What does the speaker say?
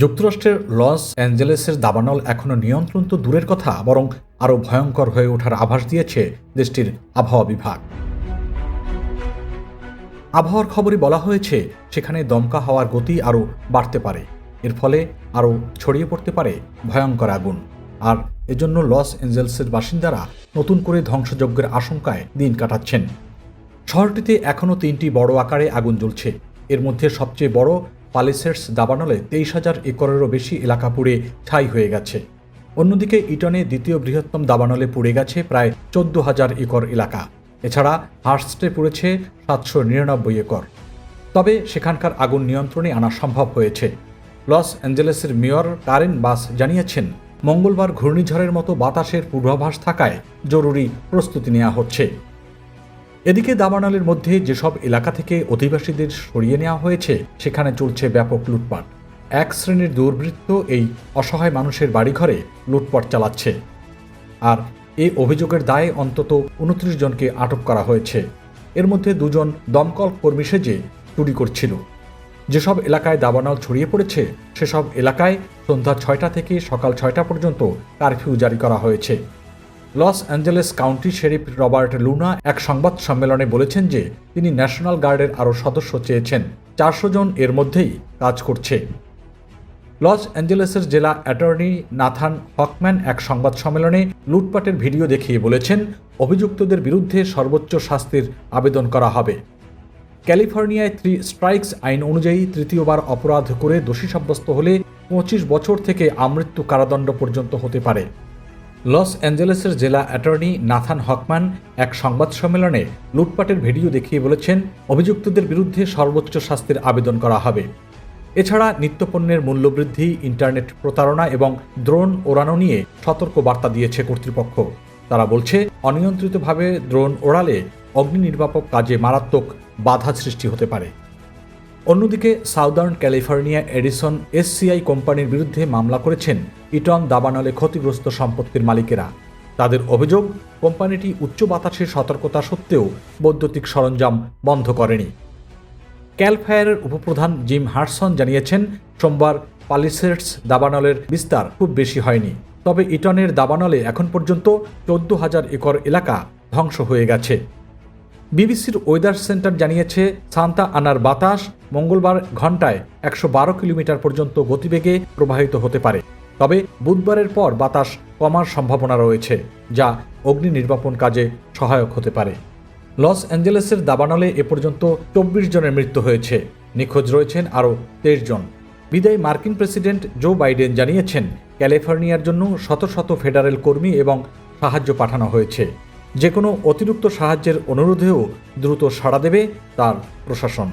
যুক্তরাষ্ট্রের লস অ্যাঞ্জেলেসের দাবানল এখনও নিয়ন্ত্রণ তো দূরের কথা, বরং আরও ভয়ঙ্কর হয়ে ওঠার আভাস দিয়েছে দেশটির আবহাওয়া বিভাগ। আবহাওয়ার খবরে বলা হয়েছে, সেখানে দমকা হওয়ার গতি আরও বাড়তে পারে। এর ফলে আরও ছড়িয়ে পড়তে পারে ভয়ঙ্কর আগুন। আর এজন্য লস অ্যাঞ্জেলসের বাসিন্দারা নতুন করে ধ্বংসযজ্ঞের আশঙ্কায় দিন কাটাচ্ছেন। শহরটিতে এখনও তিনটি বড় আকারে আগুন জ্বলছে। এর মধ্যে সবচেয়ে বড় পালিসেটস দাবানলে তেইশ হাজার একরেরও বেশি এলাকা পুড়ে ঠাই হয়ে গেছে। অন্যদিকে ইটনে দ্বিতীয় বৃহত্তম দাবানলে পুড়ে গেছে প্রায় চোদ্দ হাজার একর এলাকা। এছাড়া হার্স্টে পুড়েছে সাতশো নিরানব্বই একর। তবে সেখানকার আগুন নিয়ন্ত্রণে আনা সম্ভব হয়েছে। লস অ্যাঞ্জেলেসের মেয়র কারেন বাস জানিয়েছেন, মঙ্গলবার ঘূর্ণিঝড়ের মতো বাতাসের পূর্বাভাস থাকায় জরুরি প্রস্তুতি নেওয়া হচ্ছে। এদিকে দাবানলের মধ্যে যেসব এলাকা থেকে অধিবাসীদের সরিয়ে নেওয়া হয়েছে, সেখানে চলছে ব্যাপক লুটপাট। এক শ্রেণির দুর্বৃত্ত এই অসহায় মানুষের বাড়িঘরে লুটপাট চালাচ্ছে। আর এই অভিযোগের দায়ে অন্তত উনত্রিশ জনকে আটক করা হয়েছে। এর মধ্যে দুজন দমকল কর্মী সেজে চুরি করছিল। যেসব এলাকায় দাবানল ছড়িয়ে পড়েছে, সেসব এলাকায় সন্ধ্যা ছয়টা থেকে সকাল ছয়টা পর্যন্ত কারফিউ জারি করা হয়েছে। Los Angeles county sheriff Robert Luna এক সংবাদ সম্মেলনে বলেছেন যে তিনি ন্যাশনাল গার্ডের আরও সদস্য চেয়েছেন। চারশো জন এর মধ্যেই কাজ করছে। লস অ্যাঞ্জেলেসের জেলা অ্যাটর্নি নাথান হকম্যান এক সংবাদ সম্মেলনে লুটপাটের ভিডিও দেখিয়ে বলেছেন, অভিযুক্তদের বিরুদ্ধে সর্বোচ্চ শাস্তির আবেদন করা হবে। ক্যালিফোর্নিয়ায় থ্রি স্ট্রাইকস আইন অনুযায়ী তৃতীয়বার অপরাধ করে দোষী সাব্যস্ত হলে পঁচিশ বছর থেকে আমৃত্যু কারাদণ্ড পর্যন্ত হতে পারে। লস অ্যাঞ্জেলেসের জেলা অ্যাটর্নি নাথান হকম্যান এক সংবাদ সম্মেলনে লুটপাটের ভিডিও দেখিয়ে বলেছেন, অভিযুক্তদের বিরুদ্ধে সর্বোচ্চ শাস্তির আবেদন করা হবে। এছাড়া নিত্যপণ্যের মূল্যবৃদ্ধি, ইন্টারনেট প্রতারণা এবং ড্রোন ওড়ানো নিয়ে সতর্ক বার্তা দিয়েছে কর্তৃপক্ষ। তারা বলছে, অনিয়ন্ত্রিতভাবে ড্রোন ওড়ালে অগ্নি নির্বাপক কাজে মারাত্মক বাধা সৃষ্টি হতে পারে। অন্যদিকে সাউদার্ন ক্যালিফোর্নিয়া এডিসন এসসিআই কোম্পানির বিরুদ্ধে মামলা করেছেন ইটন দাবানলে ক্ষতিগ্রস্ত সম্পত্তির মালিকেরা। তাদের অভিযোগ, কোম্পানিটি উচ্চ বাতাসের সতর্কতা সত্ত্বেও বৈদ্যুতিক সরঞ্জাম বন্ধ করেনি। ক্যালফায়ারের উপপ্রধান জিম হার্সন জানিয়েছেন, সোমবার পালিসেটস দাবানলের বিস্তার খুব বেশি হয়নি। তবে ইটনের দাবানলে এখন পর্যন্ত চোদ্দ হাজার একর এলাকা ধ্বংস হয়ে গেছে। বিবিসির ওয়েদার সেন্টার জানিয়েছে, সান্তা আনার বাতাস মঙ্গলবার ঘন্টায় একশো বারো কিলোমিটার পর্যন্ত গতিবেগে প্রবাহিত হতে পারে। তবে বুধবারের পর বাতাস কমার সম্ভাবনা রয়েছে, যা অগ্নি নির্বাপন কাজে সহায়ক হতে পারে। লস অ্যাঞ্জেলেসের দাবানলে এ পর্যন্ত চব্বিশ জনের মৃত্যু হয়েছে। নিখোঁজ রয়েছেন আরও তেইশ জন। বিদায়ী মার্কিন প্রেসিডেন্ট জো বাইডেন জানিয়েছেন, ক্যালিফোর্নিয়ার জন্য শত শত ফেডারেল কর্মী এবং সাহায্য পাঠানো হয়েছে। যে কোনো অতিরিক্ত সাহায্যের অনুরোধেও দ্রুত সাড়া দেবে তার প্রশাসন।